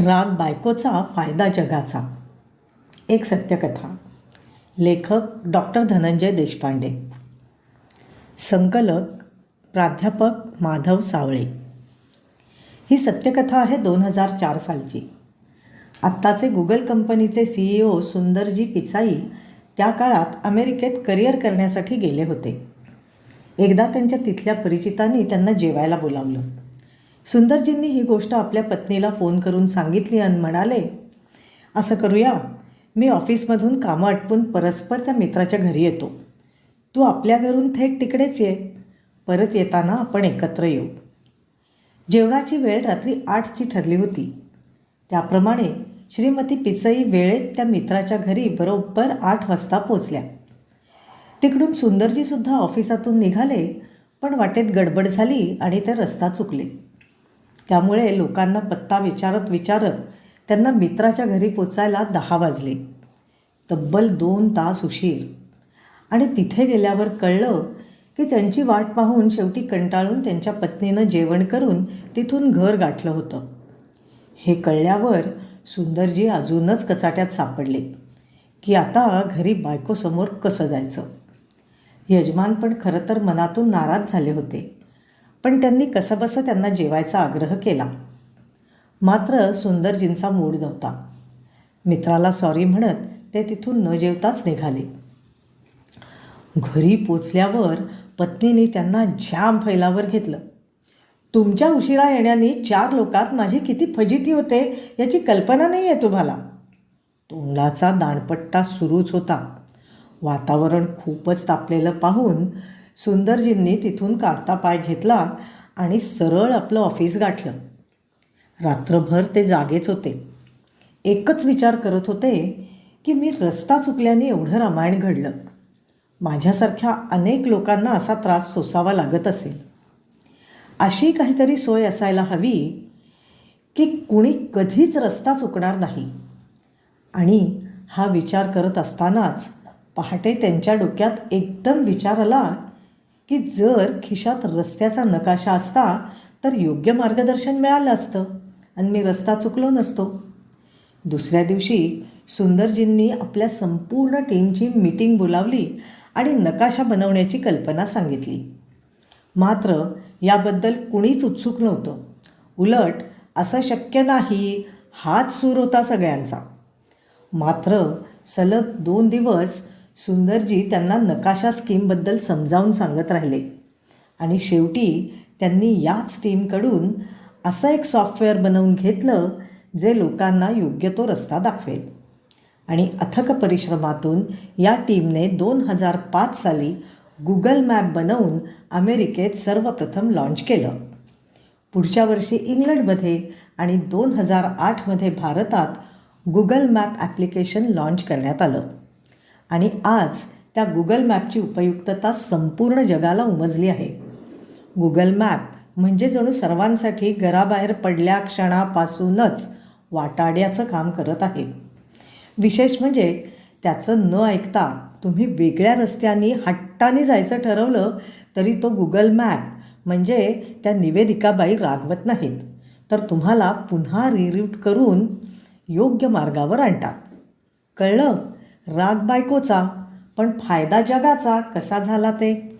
राग बायकोचा फायदा जगाचा. एक सत्यकथा. लेखक डॉक्टर धनंजय देशपांडे. संकलक प्राध्यापक माधव सावळे. ही सत्यकथा आहे दोन हजार चार सालची. आत्ताचे गुगल कंपनीचे सी ई ओ सुंदरजी पिचाई त्या काळात अमेरिकेत करिअर करण्यासाठी गेले होते. एकदा त्यांच्या तिथल्या परिचितांनी त्यांना जेवायला बोलावलं. सुंदरजींनी ही गोष्ट आपल्या पत्नीला फोन करून सांगितली आणि म्हणाले असं करूया मी ऑफिसमधून कामं आटपून परस्पर त्या मित्राच्या घरी येतो. तू आपल्या घरून थेट तिकडेच ये. परत येताना आपण एकत्र येऊ. जेवणाची वेळ रात्री आठची ठरली होती. त्याप्रमाणे श्रीमती पिचई वेळेत त्या मित्राच्या घरी बरोबर आठ वाजता पोचल्या. तिकडून सुंदरजीसुद्धा ऑफिसातून निघाले पण वाटेत गडबड झाली आणि ते रस्ता चुकले. त्यामुळे लोकांना पत्ता विचारत विचारत त्यांना मित्राच्या घरी पोचायला दहा वाजले. तब्बल दोन तास उशीर. आणि तिथे गेल्यावर कळलं की त्यांची वाट पाहून शेवटी कंटाळून त्यांच्या पत्नीनं जेवण करून तिथून घर गाठलं होतं. हे कळल्यावर सुंदरजी अजूनच कचाट्यात सापडले की आता घरी बायकोसमोर कसं जायचं? यजमान पण खरं तर मनातून नाराज झाले होते. पण त्यांनी कसंबसं त्यांना जेवायचा आग्रह केला. मात्र सुंदरजींचा मूड नव्हता. मित्राला सॉरी म्हणत ते तिथून न जेवताच निघाले. घरी पोचल्यावर पत्नीने त्यांना जाम फैलावर घेतलं. तुमच्या उशिरा येण्याने चार लोकात माझी किती फजिती होते याची कल्पना नाही आहे तुम्हाला. तोंडाचा दाणपट्टा सुरूच होता. वातावरण खूपच तापलेलं पाहून सुंदरजींनी तिथून काढता पाय घेतला आणि सरळ आपलं ऑफिस गाठलं. रात्रभर ते जागेच होते. एकच विचार करत होते की मी रस्ता चुकल्याने एवढं रामायण घडलं. माझ्यासारख्या अनेक लोकांना असा त्रास सोसावा लागत असेल. अशी काहीतरी सोय असायला हवी की कुणी कधीच रस्ता चुकणार नाही. आणि हा विचार करत असतानाच पहाटे त्यांच्या डोक्यात एकदम विचार आला की जर खिशात रस्त्याचा नकाशा असता तर योग्य मार्गदर्शन मिळालं असतं आणि मी रस्ता चुकलो नसतो. दुसऱ्या दिवशी सुंदरजींनी आपल्या संपूर्ण टीमची मीटिंग बोलावली आणि नकाशा बनवण्याची कल्पना सांगितली. मात्र याबद्दल कुणीच उत्सुक नव्हतं. उलट असं शक्य नाही हाच सूर होता सगळ्यांचा. मात्र सलग दोन दिवस सुंदरजी त्यांना नकाशा स्कीमबद्दल समजावून सांगत राहिले. आणि शेवटी त्यांनी याच टीमकडून असं एक सॉफ्टवेअर बनवून घेतलं जे लोकांना योग्य तो रस्ता दाखवेल. आणि अथक परिश्रमातून या टीमने दोन हजार पाच साली गुगल मॅप बनवून अमेरिकेत सर्वप्रथम लॉन्च केलं. पुढच्या वर्षी इंग्लंडमध्ये आणि दोन हजार आठमध्ये भारतात गुगल मॅप ॲप्लिकेशन लॉन्च करण्यात आलं. आणि आज त्या गुगल मॅपची उपयुक्तता संपूर्ण जगाला उमजली आहे. गुगल मॅप म्हणजे जणू सर्वांसाठी घराबाहेर पडल्या क्षणापासूनच वाटाड्याचं काम करत आहे. विशेष म्हणजे त्याचं न ऐकता तुम्ही वेगळ्या रस्त्याने हट्टाने जायचं ठरवलं तरी तो गुगल मॅप म्हणजे त्या निवेदिकाबाई रागवत नाहीत. तर तुम्हाला पुन्हा रिरूट करून योग्य मार्गावर आणतात. कळलं? राग बायकोचा पण फायदा जगाचा कसा झाला ते?